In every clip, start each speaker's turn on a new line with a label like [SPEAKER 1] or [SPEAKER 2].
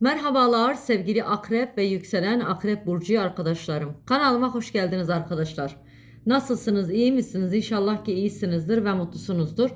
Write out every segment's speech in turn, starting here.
[SPEAKER 1] Merhabalar sevgili akrep ve yükselen akrep burcu arkadaşlarım. Kanalıma hoş geldiniz arkadaşlar. Nasılsınız? iyi misiniz? İnşallah ki iyisinizdir ve mutlusunuzdur.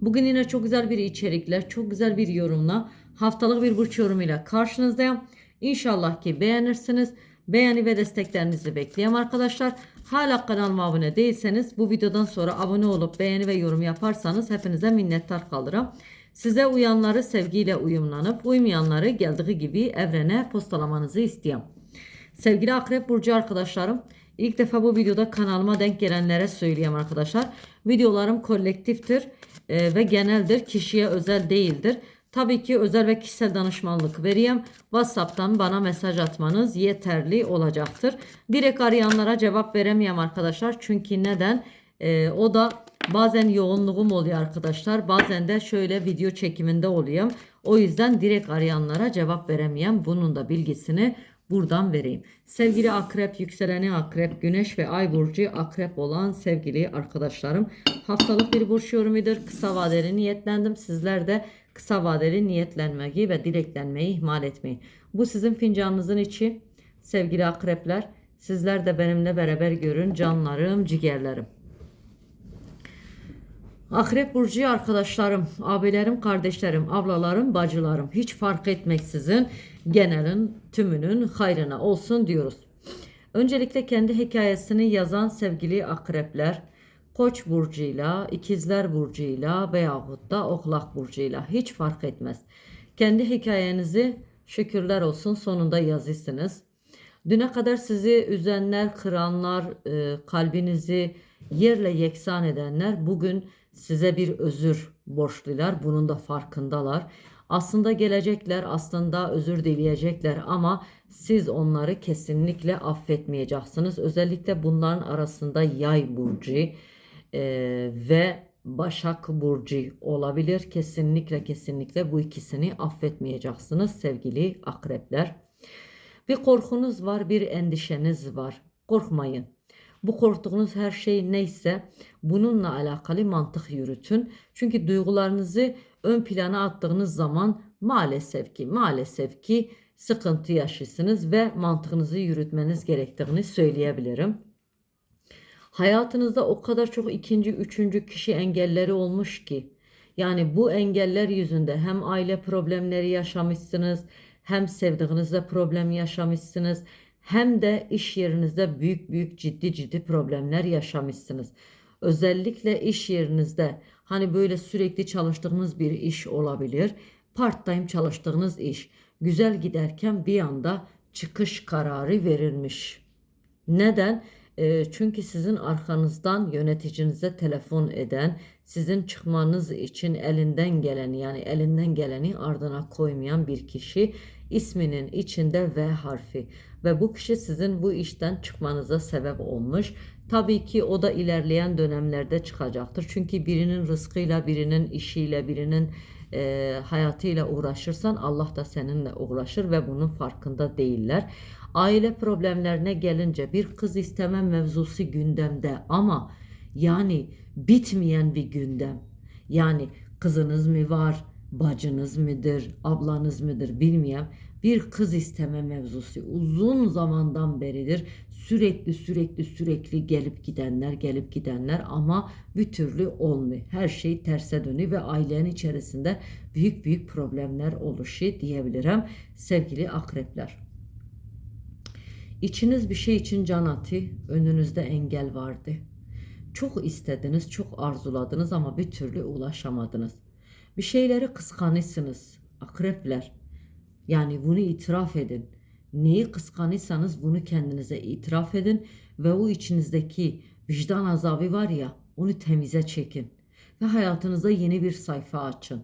[SPEAKER 1] Bugün yine çok güzel bir içerikle, çok güzel bir yorumla, haftalık bir burç yorumuyla karşınızdayım. İnşallah ki beğenirsiniz. Beğeni ve desteklerinizi bekliyorum arkadaşlar. Hala kanalıma abone değilseniz bu videodan sonra abone olup beğeni ve yorum yaparsanız hepinize minnettar kalırım. Size uyanları sevgiyle uyumlanıp uymayanları geldiği gibi evrene postalamanızı istiyorum. Sevgili Akrep Burcu arkadaşlarım, ilk defa bu videoda kanalıma denk gelenlere söyleyeyim arkadaşlar. Videolarım kolektiftir e, ve geneldir, kişiye özel değildir. Tabii ki özel ve kişisel danışmanlık vereyim. WhatsApp'tan bana mesaj atmanız yeterli olacaktır. Direkt arayanlara cevap veremeyem arkadaşlar. Çünkü neden? E, o da bazen yoğunluğum oluyor arkadaşlar. Bazen de şöyle video çekiminde oluyorum. O yüzden direkt arayanlara cevap veremeyem. Bunun da bilgisini buradan vereyim. Sevgili akrep, yükseleni akrep, güneş ve ay burcu akrep olan sevgili arkadaşlarım. Haftalık bir burç yorumidir. Kısa vadeli niyetlendim. Sizler de kısa vadeli niyetlenmeyi ve dileklenmeyi ihmal etmeyin. Bu sizin fincanınızın içi. Sevgili akrepler, sizler de benimle beraber görün canlarım, ciğerlerim. Akrep burcu arkadaşlarım, abilerim, kardeşlerim, ablalarım, bacılarım hiç fark etmeksizin genelin tümünün hayrına olsun diyoruz. Öncelikle kendi hikayesini yazan sevgili akrepler, Koç burcuyla, ikizler burcuyla veyahut da oğlak burcuyla hiç fark etmez. Kendi hikayenizi şükürler olsun sonunda yazısınız. Düne kadar sizi üzenler, kıranlar, e, kalbinizi yerle yeksan edenler bugün size bir özür borçlular. Bunun da farkındalar. Aslında gelecekler, aslında özür dileyecekler ama siz onları kesinlikle affetmeyeceksiniz. Özellikle bunların arasında Yay burcu e, ve Başak burcu olabilir. Kesinlikle kesinlikle bu ikisini affetmeyeceksiniz sevgili akrepler. Bir korkunuz var, bir endişeniz var. Korkmayın. Bu korktuğunuz her şey neyse bununla alakalı mantık yürütün. Çünkü duygularınızı ön plana attığınız zaman maalesef ki maalesef ki sıkıntı yaşıyorsunuz ve mantığınızı yürütmeniz gerektiğini söyleyebilirim. Hayatınızda o kadar çok ikinci, üçüncü kişi engelleri olmuş ki. Yani bu engeller yüzünde hem aile problemleri yaşamışsınız, hem sevdiğinizde problem yaşamışsınız, hem de iş yerinizde büyük büyük ciddi ciddi problemler yaşamışsınız. Özellikle iş yerinizde hani böyle sürekli çalıştığınız bir iş olabilir. Part time çalıştığınız iş güzel giderken bir anda çıkış kararı verilmiş. Neden? E, çünkü sizin arkanızdan yöneticinize telefon eden, sizin çıkmanız için elinden geleni yani elinden geleni ardına koymayan bir kişi isminin içinde V harfi ve bu kişi sizin bu işten çıkmanıza sebep olmuş. Tabii ki o da ilerleyen dönemlerde çıkacaktır. Çünkü birinin rızkıyla, birinin işiyle, birinin e, hayatıyla uğraşırsan Allah da seninle uğraşır ve bunun farkında değiller. Aile problemlerine gelince bir kız isteme mevzusu gündemde ama yani bitmeyen bir gündem. Yani kızınız mı var, bacınız mıdır, ablanız mıdır bilmiyorum. Bir kız isteme mevzusu uzun zamandan beridir. Sürekli sürekli sürekli gelip gidenler gelip gidenler ama bir türlü olmuyor. Her şey terse dönüyor ve ailenin içerisinde büyük büyük problemler oluşuyor diyebilirim sevgili akrepler. İçiniz bir şey için can atı, önünüzde engel vardı. Çok istediniz, çok arzuladınız ama bir türlü ulaşamadınız. Bir şeyleri kıskanırsınız, akrepler. Yani bunu itiraf edin. Neyi kıskanırsanız bunu kendinize itiraf edin ve o içinizdeki vicdan azabı var ya onu temize çekin ve hayatınıza yeni bir sayfa açın.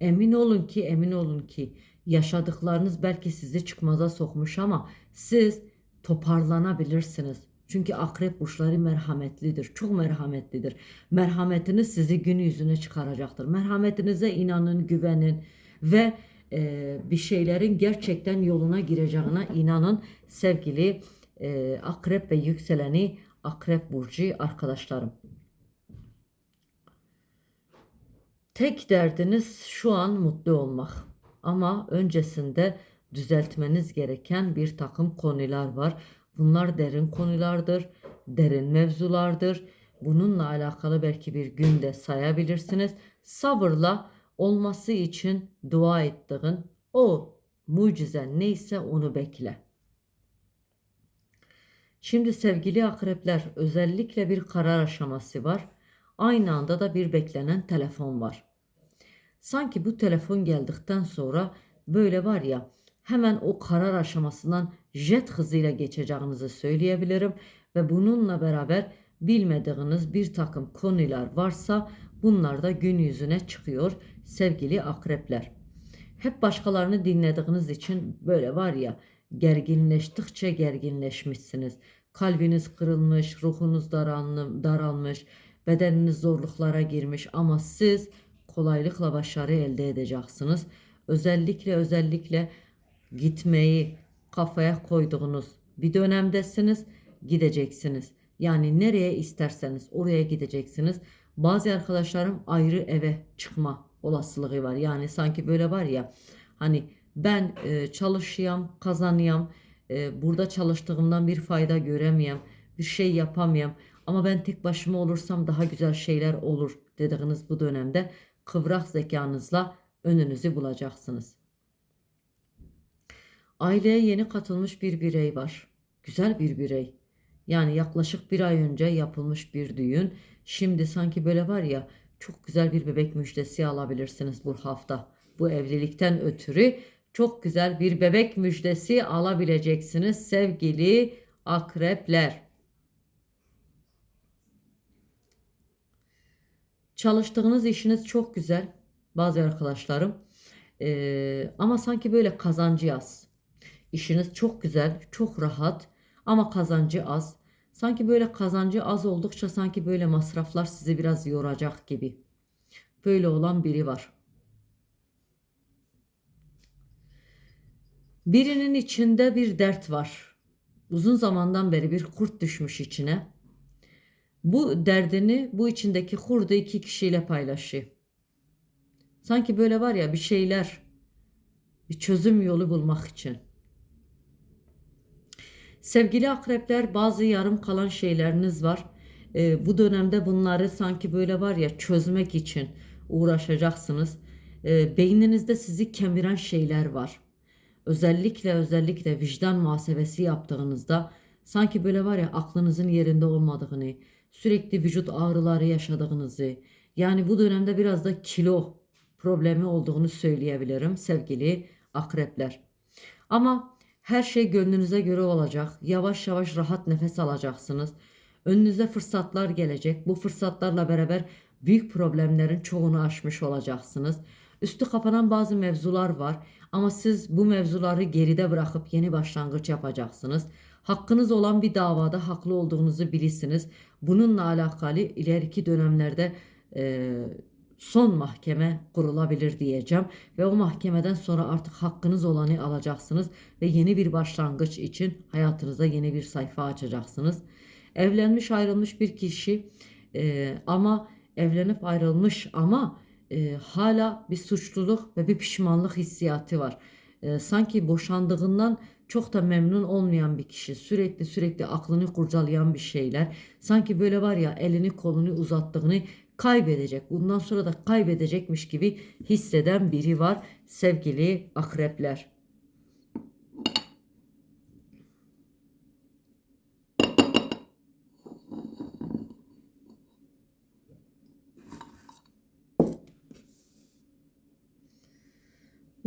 [SPEAKER 1] Emin olun ki emin olun ki yaşadıklarınız belki sizi çıkmaza sokmuş ama siz toparlanabilirsiniz. Çünkü akrep burçları merhametlidir. Çok merhametlidir. Merhametiniz sizi gün yüzüne çıkaracaktır. Merhametinize inanın, güvenin ve e, bir şeylerin gerçekten yoluna gireceğine inanın sevgili e, akrep ve yükseleni akrep burcu arkadaşlarım. Tek derdiniz şu an mutlu olmak. Ama öncesinde düzeltmeniz gereken bir takım konular var. Bunlar derin konulardır, derin mevzulardır. Bununla alakalı belki bir günde sayabilirsiniz. Sabırla olması için dua ettiğin o mucize neyse onu bekle. Şimdi sevgili akrepler özellikle bir karar aşaması var. Aynı anda da bir beklenen telefon var. Sanki bu telefon geldikten sonra böyle var ya hemen o karar aşamasından jet hızıyla geçeceğinizi söyleyebilirim ve bununla beraber bilmediğiniz bir takım konular varsa bunlar da gün yüzüne çıkıyor sevgili akrepler. Hep başkalarını dinlediğiniz için böyle var ya gerginleştikçe gerginleşmişsiniz. Kalbiniz kırılmış, ruhunuz daralmış, bedeniniz zorluklara girmiş ama siz kolaylıkla başarı elde edeceksiniz. Özellikle özellikle gitmeyi kafaya koyduğunuz bir dönemdesiniz, gideceksiniz. Yani nereye isterseniz oraya gideceksiniz. Bazı arkadaşlarım ayrı eve çıkma olasılığı var. Yani sanki böyle var ya hani ben e, çalışayım, kazanayım, e, burada çalıştığımdan bir fayda göremeyem, bir şey yapamıyorum. Ama ben tek başıma olursam daha güzel şeyler olur dediğiniz bu dönemde kıvrak zekanızla önünüzü bulacaksınız. Aileye yeni katılmış bir birey var. Güzel bir birey. Yani yaklaşık bir ay önce yapılmış bir düğün. Şimdi sanki böyle var ya çok güzel bir bebek müjdesi alabilirsiniz bu hafta. Bu evlilikten ötürü çok güzel bir bebek müjdesi alabileceksiniz sevgili akrepler. Çalıştığınız işiniz çok güzel bazı arkadaşlarım. Ee, ama sanki böyle kazancı az. İşiniz çok güzel, çok rahat ama kazancı az. Sanki böyle kazancı az oldukça sanki böyle masraflar sizi biraz yoracak gibi. Böyle olan biri var. Birinin içinde bir dert var. Uzun zamandan beri bir kurt düşmüş içine. Bu derdini bu içindeki kurdu iki kişiyle paylaşıyor. Sanki böyle var ya bir şeyler, bir çözüm yolu bulmak için. Sevgili akrepler bazı yarım kalan şeyleriniz var. E, bu dönemde bunları sanki böyle var ya çözmek için uğraşacaksınız. E, beyninizde sizi kemiren şeyler var. Özellikle özellikle vicdan muhasebesi yaptığınızda sanki böyle var ya aklınızın yerinde olmadığını, sürekli vücut ağrıları yaşadığınızı, yani bu dönemde biraz da kilo problemi olduğunu söyleyebilirim sevgili akrepler. Ama her şey gönlünüze göre olacak. Yavaş yavaş rahat nefes alacaksınız. Önünüze fırsatlar gelecek. Bu fırsatlarla beraber büyük problemlerin çoğunu aşmış olacaksınız. Üstü kapanan bazı mevzular var ama siz bu mevzuları geride bırakıp yeni başlangıç yapacaksınız. Hakkınız olan bir davada haklı olduğunuzu bilirsiniz. Bununla alakalı ileriki dönemlerde e, son mahkeme kurulabilir diyeceğim ve o mahkemeden sonra artık hakkınız olanı alacaksınız ve yeni bir başlangıç için hayatınızda yeni bir sayfa açacaksınız. Evlenmiş ayrılmış bir kişi e, ama evlenip ayrılmış ama e, hala bir suçluluk ve bir pişmanlık hissiyatı var. E, sanki boşandığından çok da memnun olmayan bir kişi. Sürekli sürekli aklını kurcalayan bir şeyler. Sanki böyle var ya elini kolunu uzattığını kaybedecek. Bundan sonra da kaybedecekmiş gibi hisseden biri var sevgili akrepler.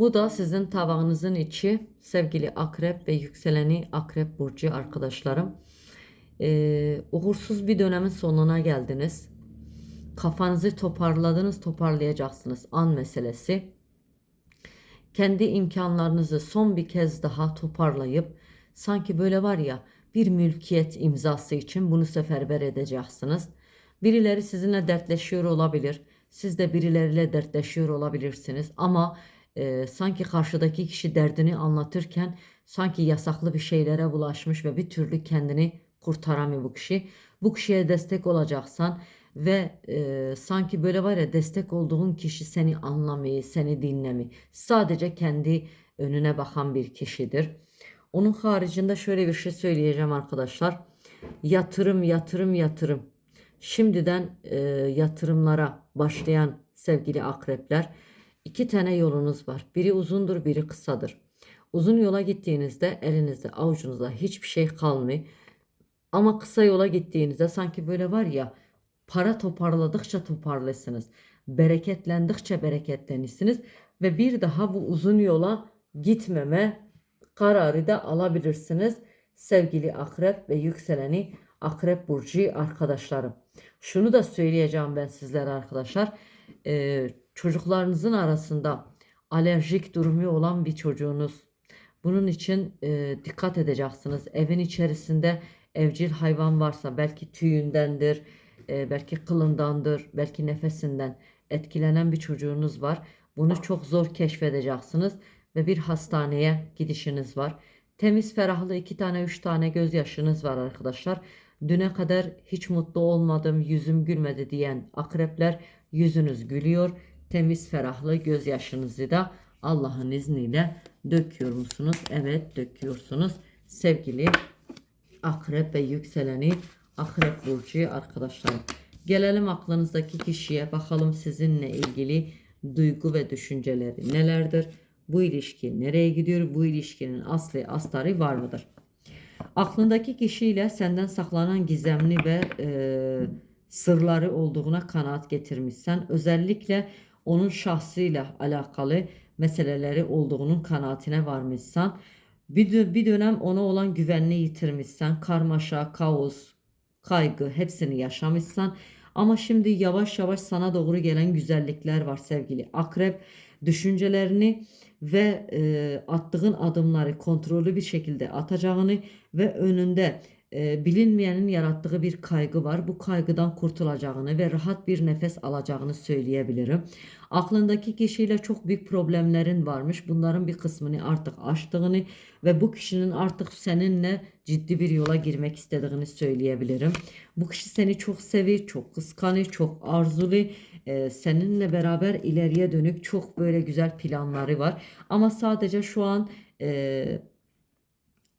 [SPEAKER 1] Bu da sizin tabağınızın içi sevgili akrep ve yükseleni akrep burcu arkadaşlarım. Ee, uğursuz bir dönemin sonuna geldiniz. Kafanızı toparladınız toparlayacaksınız an meselesi. Kendi imkanlarınızı son bir kez daha toparlayıp sanki böyle var ya bir mülkiyet imzası için bunu seferber edeceksiniz. Birileri sizinle dertleşiyor olabilir. Siz de birileriyle dertleşiyor olabilirsiniz ama e, sanki karşıdaki kişi derdini anlatırken sanki yasaklı bir şeylere bulaşmış ve bir türlü kendini kurtaramıyor bu kişi. Bu kişiye destek olacaksan ve e, sanki böyle var ya destek olduğun kişi seni anlamıyor, seni dinlemiyor. Sadece kendi önüne bakan bir kişidir. Onun haricinde şöyle bir şey söyleyeceğim arkadaşlar. Yatırım, yatırım, yatırım. Şimdiden e, yatırımlara başlayan sevgili akrepler iki tane yolunuz var. Biri uzundur, biri kısadır. Uzun yola gittiğinizde elinizde, avucunuzda hiçbir şey kalmıyor. Ama kısa yola gittiğinizde sanki böyle var ya para toparladıkça toparlısınız. Bereketlendikçe bereketlenirsiniz ve bir daha bu uzun yola gitmeme kararı da alabilirsiniz. Sevgili akrep ve yükseleni akrep burcu arkadaşlarım. Şunu da söyleyeceğim ben sizlere arkadaşlar. Ee, çocuklarınızın arasında alerjik durumu olan bir çocuğunuz. Bunun için e, dikkat edeceksiniz. Evin içerisinde evcil hayvan varsa belki tüyündendir, e, belki kılındandır, belki nefesinden etkilenen bir çocuğunuz var. Bunu çok zor keşfedeceksiniz ve bir hastaneye gidişiniz var. Temiz ferahlı iki tane üç tane gözyaşınız var arkadaşlar. Düne kadar hiç mutlu olmadım, yüzüm gülmedi diyen akrepler yüzünüz gülüyor. Temiz ferahlı gözyaşınızı da Allah'ın izniyle döküyor musunuz? Evet döküyorsunuz. Sevgili akrep ve yükseleni akrep burcu arkadaşlar. Gelelim aklınızdaki kişiye bakalım sizinle ilgili duygu ve düşünceleri nelerdir? Bu ilişki nereye gidiyor? Bu ilişkinin aslı astarı var mıdır? Aklındaki kişiyle senden saklanan gizemli ve e, sırları olduğuna kanaat getirmişsen özellikle onun şahsıyla alakalı meseleleri olduğunun kanaatine varmışsan bir, bir dönem ona olan güvenini yitirmişsen karmaşa, kaos, kaygı hepsini yaşamışsan ama şimdi yavaş yavaş sana doğru gelen güzellikler var sevgili akrep. Düşüncelerini ve e, attığın adımları kontrollü bir şekilde atacağını ve önünde e, bilinmeyenin yarattığı bir kaygı var. Bu kaygıdan kurtulacağını ve rahat bir nefes alacağını söyleyebilirim. Aklındaki kişiyle çok büyük problemlerin varmış. Bunların bir kısmını artık aştığını ve bu kişinin artık seninle ciddi bir yola girmek istediğini söyleyebilirim. Bu kişi seni çok seviyor, çok kıskanıyor, çok arzulu. Ee, seninle beraber ileriye dönük çok böyle güzel planları var. Ama sadece şu an e,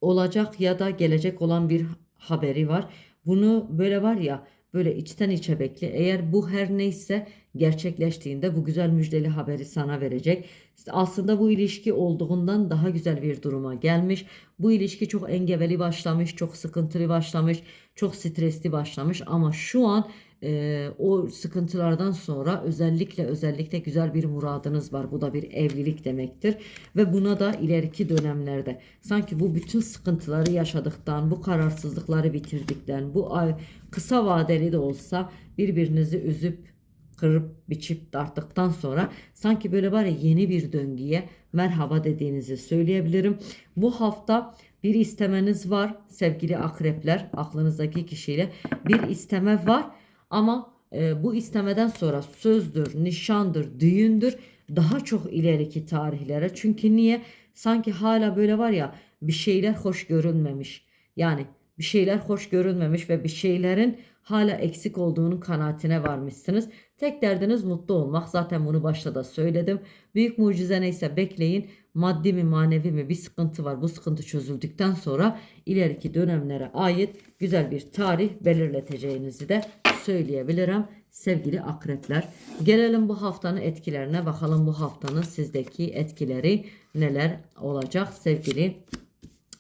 [SPEAKER 1] olacak ya da gelecek olan bir haberi var. Bunu böyle var ya böyle içten içe bekle. Eğer bu her neyse gerçekleştiğinde bu güzel müjdeli haberi sana verecek. Aslında bu ilişki olduğundan daha güzel bir duruma gelmiş. Bu ilişki çok engebeli başlamış, çok sıkıntılı başlamış, çok stresli başlamış ama şu an e, o sıkıntılardan sonra özellikle özellikle güzel bir muradınız var. Bu da bir evlilik demektir ve buna da ileriki dönemlerde sanki bu bütün sıkıntıları yaşadıktan, bu kararsızlıkları bitirdikten, bu ay kısa vadeli de olsa birbirinizi üzüp kırıp biçip darttıktan sonra sanki böyle var ya yeni bir döngüye merhaba dediğinizi söyleyebilirim. Bu hafta bir istemeniz var sevgili akrepler aklınızdaki kişiyle bir isteme var ama e, bu istemeden sonra sözdür, nişandır, düğündür daha çok ileriki tarihlere. Çünkü niye? Sanki hala böyle var ya bir şeyler hoş görünmemiş. Yani bir şeyler hoş görünmemiş ve bir şeylerin hala eksik olduğunun kanaatine varmışsınız. Tek derdiniz mutlu olmak. Zaten bunu başta da söyledim. Büyük mucize neyse bekleyin. Maddi mi manevi mi bir sıkıntı var. Bu sıkıntı çözüldükten sonra ileriki dönemlere ait güzel bir tarih belirleteceğinizi de söyleyebilirim sevgili akrepler. Gelelim bu haftanın etkilerine bakalım bu haftanın sizdeki etkileri neler olacak sevgili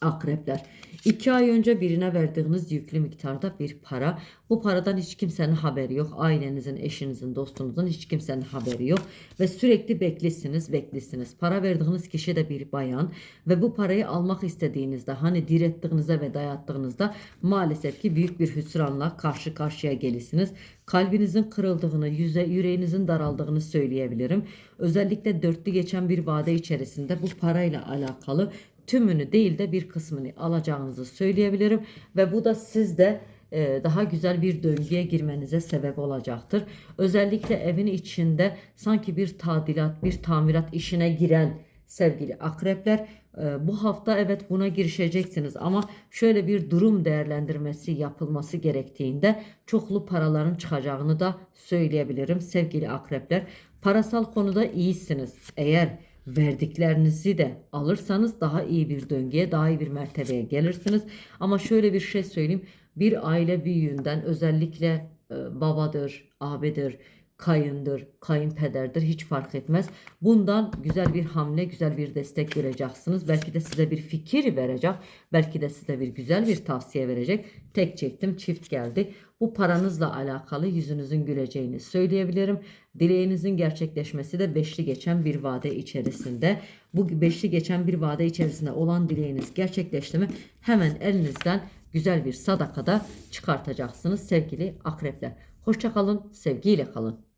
[SPEAKER 1] akrepler. İki ay önce birine verdiğiniz yüklü miktarda bir para. Bu paradan hiç kimsenin haberi yok. Ailenizin, eşinizin, dostunuzun hiç kimsenin haberi yok. Ve sürekli beklisiniz, beklisiniz. Para verdiğiniz kişi de bir bayan. Ve bu parayı almak istediğinizde hani direttiğinizde ve dayattığınızda maalesef ki büyük bir hüsranla karşı karşıya gelisiniz. Kalbinizin kırıldığını, yüze, yüreğinizin daraldığını söyleyebilirim. Özellikle dörtlü geçen bir vade içerisinde bu parayla alakalı tümünü değil de bir kısmını alacağınızı söyleyebilirim ve bu da sizde e, daha güzel bir döngüye girmenize sebep olacaktır. Özellikle evin içinde sanki bir tadilat, bir tamirat işine giren sevgili akrepler. Ee, Bu hafta evet buna girişeceksiniz ama şöyle bir durum değerlendirmesi yapılması gerektiğinde çoklu paraların çıkacağını da söyleyebilirim sevgili akrepler. Parasal konuda iyisiniz. Eğer verdiklerinizi de alırsanız daha iyi bir döngüye, daha iyi bir mertebeye gelirsiniz. Ama şöyle bir şey söyleyeyim. Bir aile büyüğünden özellikle e, babadır, abidir, kayındır, kayınpederdir hiç fark etmez. Bundan güzel bir hamle, güzel bir destek göreceksiniz. Belki de size bir fikir verecek. Belki de size bir güzel bir tavsiye verecek. Tek çektim çift geldi. Bu paranızla alakalı yüzünüzün güleceğini söyleyebilirim. Dileğinizin gerçekleşmesi de beşli geçen bir vade içerisinde. Bu beşli geçen bir vade içerisinde olan dileğiniz gerçekleşti mi hemen elinizden güzel bir sadakada çıkartacaksınız sevgili akrepler. Hoşça kalın, sevgiyle kalın.